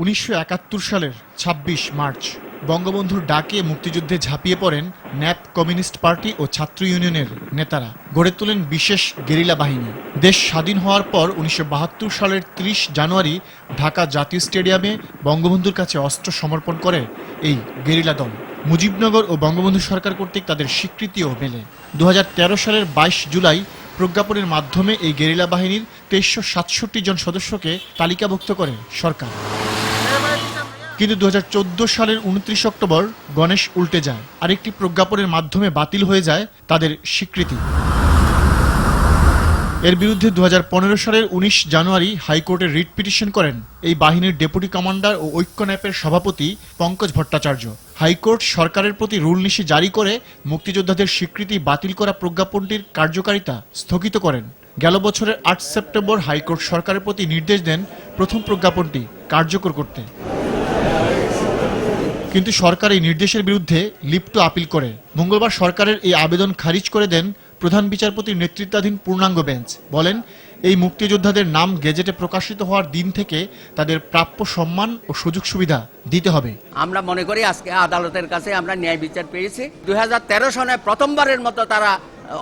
উনিশশো একাত্তর সালের ২৬ মার্চ বঙ্গবন্ধুর ডাকে মুক্তিযুদ্ধে ঝাঁপিয়ে পড়েন ন্যাপ কমিউনিস্ট পার্টি ও ছাত্র ইউনিয়নের নেতারা। গড়ে তোলেন বিশেষ গেরিলা বাহিনী। দেশ স্বাধীন হওয়ার পর উনিশশো বাহাত্তর সালের ৩০ জানুয়ারি ঢাকা জাতীয় স্টেডিয়ামে বঙ্গবন্ধুর কাছে অস্ত্র সমর্পণ করে এই গেরিলা দল। মুজিবনগর ও বঙ্গবন্ধু সরকার কর্তৃক তাদের স্বীকৃতিও মেলে। দু হাজার তেরো সালের ২২ জুলাই প্রজ্ঞাপনের মাধ্যমে এই গেরিলা বাহিনীর তেইশশো জন সদস্যকে তালিকাভুক্ত করে সরকার। কিন্তু দু হাজার চোদ্দ সালের উনত্রিশ অক্টোবর গণেশ উল্টে যায়। আরেকটি প্রজ্ঞাপনের মাধ্যমে বাতিল হয়ে যায় তাদের স্বীকৃতি। এর বিরুদ্ধে দু হাজার পনেরো সালের উনিশ জানুয়ারি হাইকোর্টে রিট পিটিশন করেন এই বাহিনীর ডেপুটি কমান্ডার ও ঐক্য ন্যাপের সভাপতি পঙ্কজ ভট্টাচার্য। হাইকোর্ট সরকারের প্রতি রুল নিশি জারি করে মুক্তিযোদ্ধাদের স্বীকৃতি বাতিল করা প্রজ্ঞাপনটির কার্যকারিতা স্থগিত করেন। গেল বছরের আট সেপ্টেম্বর হাইকোর্ট সরকারের প্রতি নির্দেশ দেন প্রথম প্রজ্ঞাপনটি। কার্যকর করতে। কিন্তু সরকার এই নির্দেশের বিরুদ্ধে লিপ্ত আপিল করে। মঙ্গলবার সরকারের এই আবেদন খারিজ করে দেন প্রধান বিচারপতির নেতৃত্বাধীন পূর্ণাঙ্গ বেঞ্চ। বলেন, এই মুক্তিযোদ্ধাদের নাম গেজেটে প্রকাশিত হওয়ার দিন থেকে তাদের প্রাপ্য সম্মান ও সুযোগ সুবিধা দিতে হবে। আমরা মনে করি আজকে আদালতের কাছে আমরা ন্যায় বিচার পেয়েছি। দুই সনে প্রথমবারের মতো তারা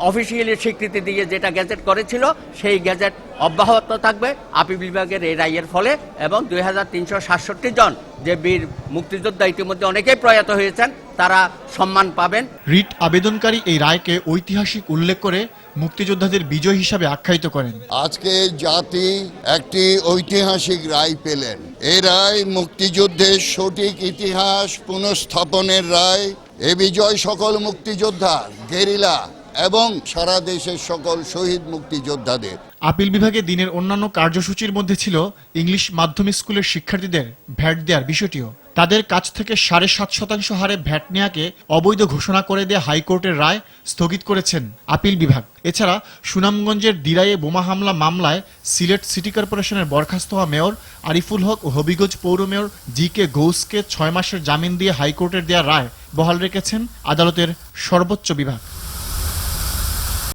অফিসিয়ালি স্বীকৃতি দিয়ে যেটা গ্যাজেট করেছিল সেই গ্যাজেট অব্যাহত থাকবে আপিল বিভাগের এই রায়ের ফলে এবং দুই হাজার তিনশো সাতষট্টি জন যে বীর মুক্তিযোদ্ধা ইতিমধ্যে অনেকেই প্রয়াত হয়েছেন তারা সম্মান পাবেন। রিট আবেদনকারী এই রায়কে ঐতিহাসিক উল্লেখ করে মুক্তিযোদ্ধাদের বিজয় হিসাবে আখ্যায়িত করেন। আজকে জাতি একটি ঐতিহাসিক রায় পেলেন। এ রায় মুক্তিযুদ্ধের সঠিক ইতিহাস পুনঃস্থাপনের রায়। এ বিজয় সকল মুক্তিযোদ্ধা গেরিলা এবং সারা দেশের সকল শহীদ মুক্তিযোদ্ধাদের। আপিল বিভাগে দিনের অন্যান্য কার্যসূচির মধ্যে ছিল ইংলিশ মাধ্যম স্কুলের শিক্ষার্থীদের ভ্যাট দেওয়ার বিষয়টিও। তাদের কাছ থেকে সাড়ে সাত শতাংশ হারে ভ্যাট নেয়াকে অবৈধ ঘোষণা করে দেয়া হাইকোর্টের রায় স্থগিত করেছেন আপিল বিভাগ। এছাড়া সুনামগঞ্জের দিরাইয়ে বোমা হামলা মামলায় সিলেট সিটি কর্পোরেশনের বরখাস্ত হওয়া মেয়র আরিফুল হক ও হবিগঞ্জ পৌর মেয়র জি কে ঘোষকে ছয় মাসের জামিন দিয়ে হাইকোর্টের দেয়া রায় বহাল রেখেছেন আদালতের সর্বোচ্চ বিভাগ।